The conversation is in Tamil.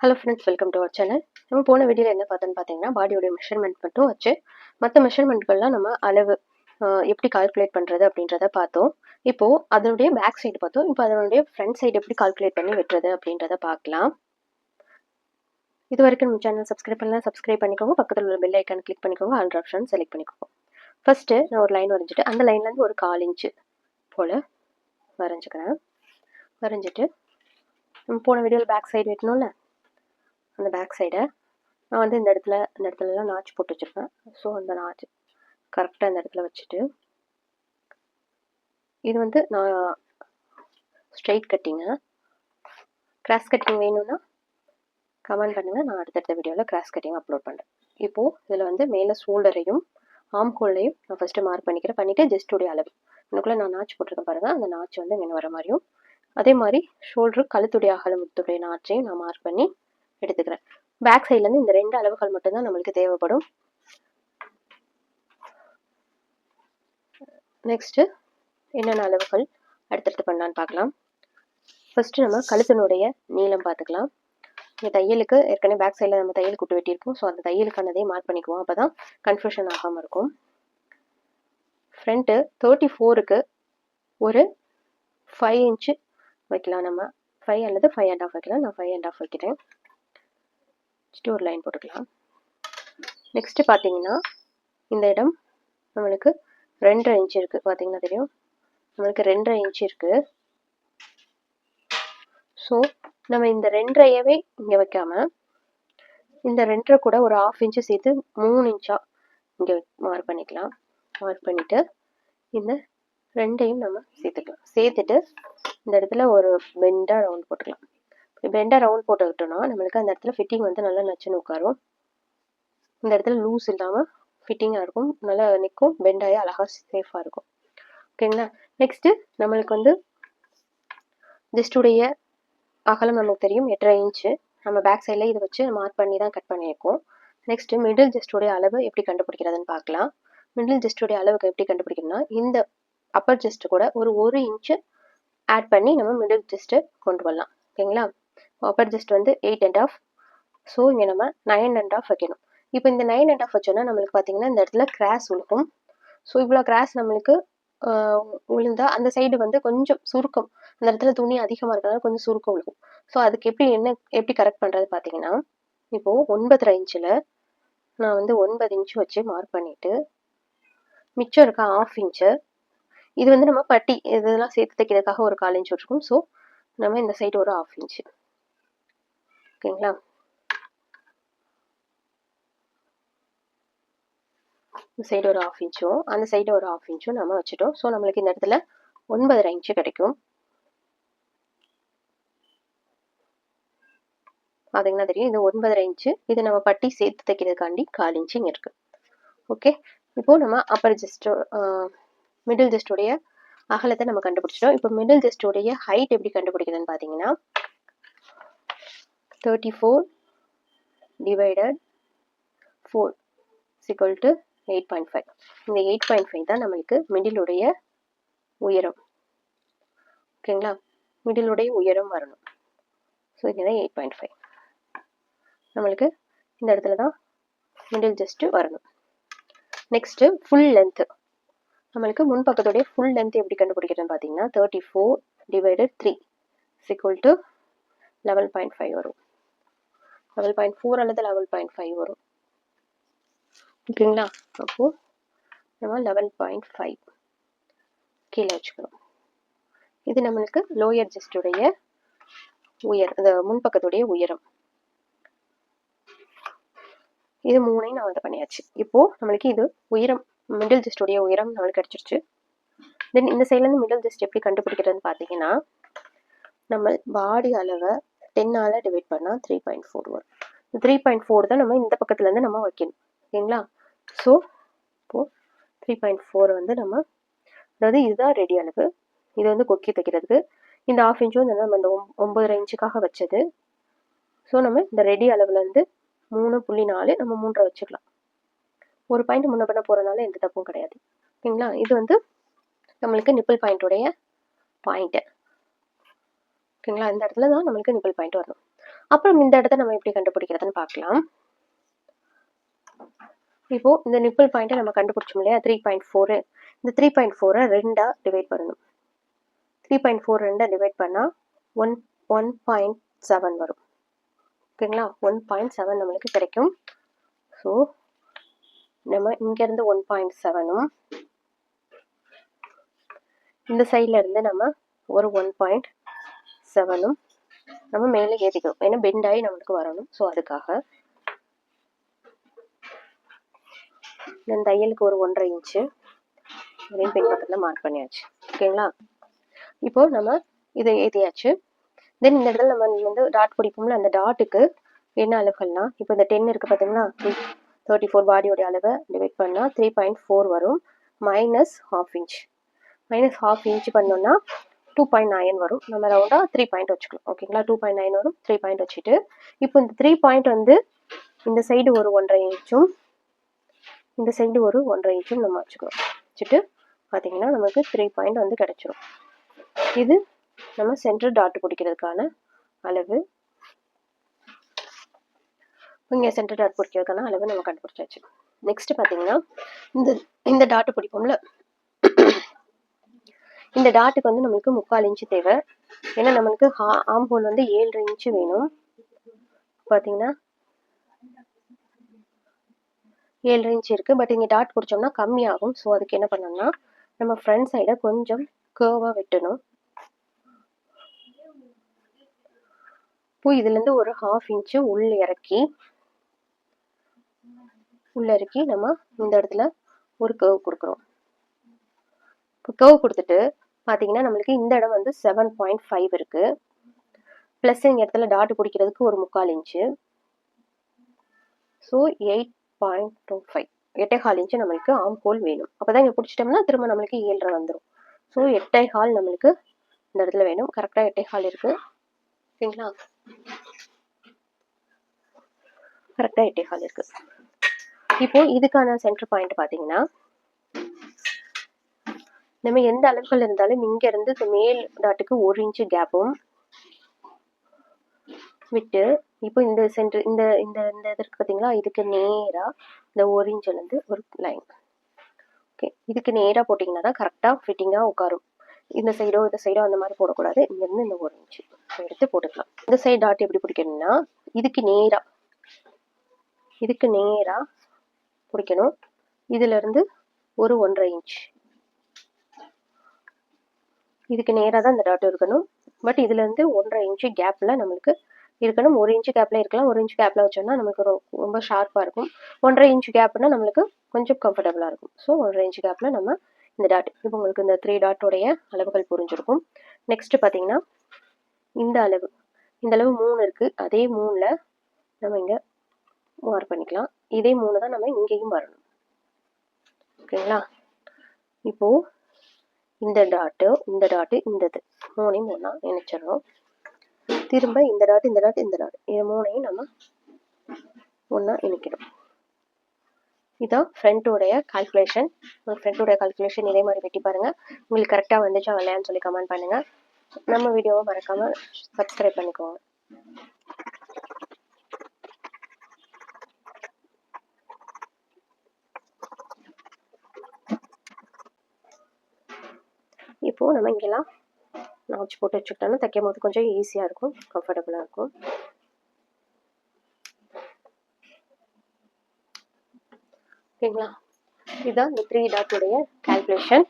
Hello friends welcome to our channel நம்ம போன வீடியோவில் என்ன பார்த்தோன்னு பார்த்தீங்கன்னா பாடியோடைய மெஷர்மெண்ட் மட்டும் வச்சு மற்ற மெஷர்மெண்ட்கள்லாம் நம்ம அளவு எப்படி கால்குலேட் பண்ணுறது அப்படின்றத பார்த்தோம். இப்போது அதனுடைய பேக் சைடு பார்த்தோம். இப்போ அதனுடைய ஃப்ரண்ட் சைடு எப்படி கால்குலேட் பண்ணி வெட்டுறது அப்படின்றத பார்க்கலாம். இது வரைக்கும் நம்ம சேனல் சப்ஸ்கிரைப் பண்ணலாம் சப்ஸ்கிரைப் பண்ணிக்கோங்க. பக்கத்தில் உள்ள பெல் ஐக்கான் கிளிக் பண்ணிக்கோங்க. ஆல் ஆப்ஷன் செலக்ட் பண்ணிக்கோங்க. ஃபஸ்ட்டு நான் ஒரு லைன் வரைஞ்சிட்டு அந்த லைன்லேருந்து ஒரு கால் இன்ச்சு போல் வரைஞ்சிக்கிறேன். வரைஞ்சிட்டு நம்ம போன வீடியோவில் பேக் சைடு வெட்டணும்ல அந்த பேக் சைடை நான் வந்து இந்த இடத்துல இந்த இடத்துலலாம் நாச்சு போட்டு வச்சுருப்பேன். ஸோ அந்த நாச்சு கரெக்டாக இந்த இடத்துல வச்சுட்டு இது வந்து நான் ஸ்ட்ரைட் கட்டிங்கு கிராஸ் கட்டிங் வேணும்னா கமெண்ட் பண்ணுங்கள் நான் அடுத்தடுத்த வீடியோவில் கிராஸ் கட்டிங் அப்லோட் பண்ணுறேன் இப்போது இதில் வந்து மேலே ஷோல்டரையும் ஆம் ஹோல்லையும் நான் ஃபஸ்ட்டு மார்க் பண்ணிக்கிறேன். பண்ணிவிட்டு ஜஸ்ட்டுடைய அளவு. எனக்குள்ளே நான் நாச்சு போட்டிருக்கேன் பாருங்கள் அந்த நாச்சு வந்து இங்கே வர மாதிரியும். அதே மாதிரி ஷோல்டரு கழுத்துடைய அகலமுத்துடைய நாச்சையும் நான் மார்க் பண்ணி எடுத்துக்கிறேன். பேக் சைட்லேருந்து இந்த ரெண்டு அளவுகள் மட்டும்தான் நம்மளுக்கு தேவைப்படும். நெக்ஸ்ட்டு என்னென்ன அளவுகள் அடுத்தடுத்து பண்ணலான்னு பார்க்கலாம். ஃபஸ்ட்டு நம்ம கழுத்தினுடைய நீளம் பார்த்துக்கலாம். இந்த தையலுக்கு ஏற்கனவே பேக் சைடில் நம்ம தையல் குட்டு வெட்டியிருக்கோம். ஸோ அந்த தையலுக்கானதையும் மார்க் பண்ணிக்குவோம். அப்போ தான் கன்ஃபியூஷன் ஆகாமல் இருக்கும். ஃப்ரண்ட்டு தேர்ட்டி ஃபோருக்கு ஒரு ஃபைவ் இன்ச்சு வைக்கலாம் நம்ம. ஃபைவ் அல்லது ஃபைவ் அண்ட் ஆஃப் வைக்கலாம். நான் ஃபைவ் அண்ட் ஆஃப் வைக்கிறேன். வச்சுட்டு ஒரு லைன் போட்டுக்கலாம். நெக்ஸ்ட்டு பார்த்தீங்கன்னா இந்த இடம் நம்மளுக்கு ரெண்டரை இன்ச் இருக்குது பார்த்தீங்கன்னா தெரியும். நம்மளுக்கு ரெண்டரை இன்ச் இருக்குது ஸோ நம்ம இந்த ரெண்டரையவே இங்கே வைக்காமல் இந்த ரெண்டரை கூட ஒரு ஆஃப் இன்ச்சு சேர்த்து மூணு இன்ச்சாக இங்கே மார்க் பண்ணிக்கலாம். மார்க் பண்ணிவிட்டு இந்த ரெண்டையும் நம்ம சேர்த்துக்கலாம். சேர்த்துட்டு இந்த இடத்துல ஒரு பெண்டாக ரவுண்ட் போட்டுக்கலாம். பெண்டாக ரவுண்ட் போட்டுக்கிட்டோம்னா நம்மளுக்கு அந்த இடத்துல ஃபிட்டிங் வந்து நல்லா நச்சுன்னு உட்காரும். இந்த இடத்துல லூஸ் இல்லாமல் ஃபிட்டிங்காக இருக்கும். நல்லா நிற்கும் பெண்டாகி அழகாக சேஃபாக இருக்கும். ஓகேங்களா நெக்ஸ்ட்டு நம்மளுக்கு வந்து ஜஸ்டுடைய அகலம் நமக்கு தெரியும் எட்டரை இன்ச்சு நம்ம பேக் சைடில் இதை வச்சு மார்க் பண்ணி தான் கட் பண்ணியிருக்கோம். நெக்ஸ்ட்டு மிடில் ஜஸ்டுடைய அளவு எப்படி கண்டுபிடிக்கிறதுன்னு பார்க்கலாம். மிடில் ஜஸ்டுடைய அளவுக்கு எப்படி கண்டுபிடிக்கணும்னா இந்த அப்பர் ஜஸ்ட் கூட ஒரு ஒரு இன்ச்சு ஆட் பண்ணி நம்ம மிடில் ஜஸ்ட்டு கொண்டு வரலாம். ஓகேங்களா அப்பர் ஜஸ்ட் வந்து எயிட் அண்ட் ஆஃப் ஸோ இங்கே நம்ம நைன் அண்ட் ஆஃப் வைக்கணும். இப்போ இந்த நைன் அண்ட் ஆஃப் வச்சோன்னா நம்மளுக்கு பார்த்தீங்கன்னா இந்த இடத்துல கிராஸ் விழுக்கும் ஸோ இவ்வளோ கிராஸ் நம்மளுக்கு ஆஹ், விழுந்தா அந்த சைடு வந்து கொஞ்சம் சுருக்கம். அந்த இடத்துல துணி அதிகமாக இருக்கிறனால கொஞ்சம் சுருக்கம் விழுகும் ஸோ அதுக்கு எப்படி என்ன எப்படி கரெக்ட் பண்ணுறது பார்த்தீங்கன்னா இப்போது ஒன்பதரை இன்ச்சில் நான் வந்து ஒன்பது இன்ச்சு வச்சு மார்க் பண்ணிவிட்டு மிச்சம் இருக்க ஆஃப் இன்ச்சு இது வந்து நம்ம பட்டி இதெல்லாம் சேர்த்து தைக்கிறதுக்காக ஒரு கால் இன்ச் வச்சுருக்கோம். ஸோ நம்ம இந்த சைடு ஒரு ஆஃப் இன்ச்சு ஓகேங்களா? இந்த சைடு ஒரு ஆஃப் இன்ச்சும் அந்த சைடு ஒரு ஆஃப் இன்ச்சும் நம்ம வச்சுட்டோம். ஸோ நம்மளுக்கு இந்த இடத்துல ஒன்பதரை இன்ச்சு கிடைக்கும். அதுங்கன்னா தெரியும்? இது ஒன்பதரை இன்ச்சு இது நம்ம பட்டி சேர்த்து தைக்கிறதுக்காண்டி கால் இன்ச்சு இங்கே இருக்குது ஓகே இப்போ நம்ம அப்பர் ஜஸ்டோ மிடில் ஜஸ்டோடைய அகலத்தை நம்ம கண்டுபிடிச்சிட்டோம். இப்போ மிடில் ஜஸ்டோடைய ஹைட் எப்படி கண்டுபிடிக்கிறதுன்னு பார்த்தீங்கன்னா thirty four divided four equal to eight point five இந்த எயிட் பாயிண்ட் ஃபைவ் தான் நம்மளுக்கு மிடிலுடைய உயரம். ஓகேங்களா மிடிலுடைய உயரம் வரணும். ஸோ இங்கே எயிட் பாயிண்ட் ஃபைவ் நம்மளுக்கு இந்த இடத்துல தான் மிடில் ஜஸ்ட்டு வரணும். நெக்ஸ்ட்டு ஃபுல் லென்த்து நம்மளுக்கு முன்பக்கத்துடைய ஃபுல் லென்த் எப்படி கண்டுபிடிக்கிறதுன்னு பார்த்தீங்கன்னா thirty four divided three equal to eleven point five வரும். லெவல் பாயிண்ட் ஃபோர் அல்லது லெவல் பாயிண்ட் ஃபைவ் வரும். ஓகேங்களா? அப்போது நம்ம லெவல் பாயிண்ட் ஃபைவ் கீழே வச்சுக்கிறோம் இது நம்மளுக்கு லோயர் ஜெஸ்டுடைய உயர் அந்த முன்பக்கத்துடைய உயரம். இது மூணையும் நான் இதை பண்ணியாச்சு. இப்போ நம்மளுக்கு இது உயரம் மிடில் ஜெஸ்டுடைய உயரம் நம்மளுக்கு கிடைச்சிருச்சு. தென் இந்த சைட்லேருந்து மிடில் ஜெஸ்ட் எப்படி கண்டுபிடிக்கிறதுன்னு பார்த்தீங்கன்னா நம்ம பாடி அளவை டென்னால் டிவைட் பண்ணால் த்ரீ பாயிண்ட் ஃபோர் வரும். த்ரீ பாயிண்ட் ஃபோர் தான் நம்ம இந்த பக்கத்துலேருந்து நம்ம வைக்கணும். ஓகேங்களா ஸோ இப்போது த்ரீ பாயிண்ட் ஃபோர் வந்து நம்ம அதாவது இதுதான் ரெடி அளவு. இது வந்து கொக்கி தைக்கிறதுக்கு இந்த ஆஃப் இன்ச்சும் வந்து நம்ம இந்த ஒம்பதரை ஒன்பதரை இன்ச்சுக்காக வச்சது. ஸோ நம்ம இந்த ரெடி அளவுலேருந்து மூணு புள்ளி நாலு நம்ம மூன்றரை வச்சுக்கலாம். ஒரு பாயிண்ட் முன்ன பண்ண போகிறனால எந்த தப்பும் கிடையாது. ஓகேங்களா இது வந்து நம்மளுக்கு நிப்பிள் பாயிண்ட்டுடைய பாயிண்ட்டு ஓகேங்களா? இந்த இடத்துல தான் நம்மளுக்கு நிப்பிள் பாயிண்ட் வரணும் அப்புறம் இந்த இடத்த நம்ம எப்படி கண்டுபிடிக்கிறதுன்னு பார்க்கலாம். இப்போ இந்த நிப்பிள் பாயிண்ட்டை நம்ம கண்டுபிடிச்சோம் இல்லையா? த்ரீ பாயிண்ட் ஃபோரு இந்த த்ரீ பாயிண்ட் ஃபோரை ரெண்டாக டிவைட் பண்ணணும். த்ரீ பாயிண்ட் ஃபோர் ரெண்டாக டிவைட் பண்ணால் ஒன் ஒன் பாயிண்ட் செவன் வரும். ஓகேங்களா? ஒன் பாயிண்ட் செவன் நம்மளுக்கு கிடைக்கும். ஸோ நம்ம இங்கேருந்து ஒன் பாயிண்ட் செவனும் இந்த சைடில் இருந்து நம்ம ஒரு ஒன் பாயிண்ட் செவனும் நம்ம மேலே ஏற்றிக்கணும் ஏன்னா பெண்ட் ஆகி நம்மளுக்கு வரணும். ஸோ அதுக்காக இந்த தையலுக்கு ஒரு ஒன்றரை இன்ச்சு இதையும் பின்பக்கத்தில் மார்க் பண்ணியாச்சு. ஓகேங்களா? இப்போ நம்ம இதை ஏற்றியாச்சு தென் இந்த இடத்துல நம்ம வந்து டாட் பிடிப்போம்ல அந்த டாட்டுக்கு என்ன அளவுகள்னா இப்போ இந்த டென் இருக்குது பார்த்தீங்களா தேர்ட்டி ஃபோர் பாடியோடைய அளவை டிவைட் பண்ணால் த்ரீ பாயிண்ட் ஃபோர் வரும். Minus half inch minus half inch பண்ணோம்னா டூ பாயிண்ட் நைன் வரும். நம்ம ரவுண்டாக த்ரீ பாயிண்ட் வச்சுக்கலாம். ஓகேங்களா டூ பாயிண்ட் நைன் வரும் த்ரீ பாயிண்ட் வச்சுட்டு இப்போ இந்த த்ரீ பாயிண்ட் வந்து இந்த சைடு ஒரு ஒன்றரை இன்ச்சும் இந்த சைடு ஒரு ஒன்றரை இன்ச்சும் நம்ம வச்சுக்கலாம். வச்சுட்டு பார்த்தீங்கன்னா நமக்கு த்ரீ பாயிண்ட் வந்து கிடச்சிரும். இது நம்ம சென்டர் டாட் பிடிக்கிறதுக்கான அளவு. இங்கே சென்டர் டாட் பிடிக்கிறதுக்கான அளவு நம்ம கண்டுபிடிச்சாச்சு. நெக்ஸ்ட் பார்த்தீங்கன்னா இந்த இந்த டாட்டு பிடிப்போம்ல இந்த டாட்டுக்கு வந்து நம்மளுக்கு முக்கால் இன்ச்சு தேவை. ஏன்னா நம்மளுக்கு ஆம் ஹோல் வந்து ஏழரை இன்ச்சு வேணும். பார்த்தீங்கன்னா ஏழரை இன்ச்சு இருக்குது பட் இங்கே டாட் பிடிச்சோம்னா கம்மியாகும் ஸோ அதுக்கு என்ன பண்ணோம்னா நம்ம ஃப்ரண்ட் சைடை கொஞ்சம் கேர்வாக வெட்டணும். இப்போ இதுலேருந்து ஒரு ஹாஃப் இன்ச்சு உள்ள இறக்கி உள்ள இறக்கி நம்ம இந்த இடத்துல ஒரு கேர்வ் கொடுக்குறோம். இப்போ கேர்வ் கொடுத்துட்டு பார்த்தீங்கன்னா நம்மளுக்கு இந்த இடம் வந்து செவன் பாயிண்ட் ஃபைவ் இருக்குது ப்ளஸ் இந்த இடத்துல டாட் பிடிக்கிறதுக்கு ஒரு முக்கால் inch so eight point two five எட்டை ஹால் இன்ச்சு நம்மளுக்கு ஆம் ஹோல் வேணும். அப்போ தான் இங்கே பிடிச்சிட்டோம்னா திரும்ப நம்மளுக்கு ஏழரை வந்துடும் ஸோ எட்டை ஹால் நம்மளுக்கு இந்த இடத்துல வேணும். கரெக்டாக எட்டை ஹால் இருக்குது ஓகேங்களா கரெக்டாக எட்டை இருக்குது இப்போ இதுக்கான சென்டர் பாயிண்ட் பார்த்தீங்கன்னா நம்ம எந்த அளவுகள் இருந்தாலும் இங்க இருந்து மேல் டாட்டுக்கு ஒரு இன்ச்சு கேப்பும் விட்டு இப்போ இந்த சென்டர் இந்த இந்த இந்த இது பார்த்தீங்களா இதுக்கு நேராக இந்த ஒரு இன்ச்சிலேருந்து ஒரு லைன் ஓகே இதுக்கு நேராக போட்டிங்கன்னா தான் கரெக்டாக ஃபிட்டிங்காக உட்காரும். இந்த சைடோ இந்த சைடோ அந்த மாதிரி போடக்கூடாது. இங்கேருந்து இந்த ஒரு இன்ச்சு எடுத்து போட்டுக்கலாம். இந்த சைடு டாட் எப்படி பிடிக்கணும்னா இதுக்கு நேராக இதுக்கு நேராக பிடிக்கணும். இதுலேருந்து ஒரு ஒன்றரை இன்ச் இதுக்கு நேராக தான் இந்த டாட் இருக்கணும். பட் இதுலேருந்து ஒன்றரை இன்ச்சு கேப்பில் நம்மளுக்கு இருக்கணும். ஒரு இன்ச்சு கேப்பில் இருக்கலாம். ஒரு இன்ச்சு கேப்பில் வச்சோம்னா நமக்கு ரொம்ப ஷார்ப்பாக இருக்கும். ஒன்றரை இன்ச்சு கேப்னா நம்மளுக்கு கொஞ்சம் கம்ஃபர்டபுளாக இருக்கும். ஸோ ஒன்றரை இன்ச்சு கேப்பில் நம்ம இந்த டாட் இப்போ உங்களுக்கு இந்த த்ரீ டாட்டோடைய அளவுகள் புரிஞ்சிருக்கும். நெக்ஸ்ட் பார்த்தீங்கன்னா இந்த அளவு. இந்த அளவு மூணு இருக்குது அதே மூணில் நம்ம இங்கே மார்க் பண்ணிக்கலாம். இதே மூணு தான் நம்ம இங்கேயும் வரணும். ஓகேங்களா? இப்போது இந்த டாட்டு இந்த டாட்டு இந்த இது மூணையும் ஒன்றா இணைச்சிடணும் திரும்ப இந்த டாட் இந்த டாட் இந்த டாட் இது மூணையும் நம்ம ஒன்றா இணைக்கணும் இதான் ஃப்ரெண்டோடைய கால்குலேஷன் உங்கள் ஃப்ரெண்டோடைய கால்குலேஷன் இதே மாதிரி வெட்டி பாருங்கள் உங்களுக்கு கரெக்டாக வந்துச்சா இல்லையான்னு சொல்லி கமெண்ட் பண்ணுங்கள் நம்ம வீடியோவை மறக்காமல் சப்ஸ்கிரைப் பண்ணிக்கோங்க. இப்போது நம்ம இங்கெல்லாம் நாச்சு போட்டு வச்சுக்கிட்டோம்னா தைக்கும் போது கொஞ்சம் ஈஸியாக இருக்கும் கம்ஃபர்டபுளாக இருக்கும். ஓகேங்களா? இதுதான் இந்த த்ரீ டாட்டுடைய கால்குலேஷன்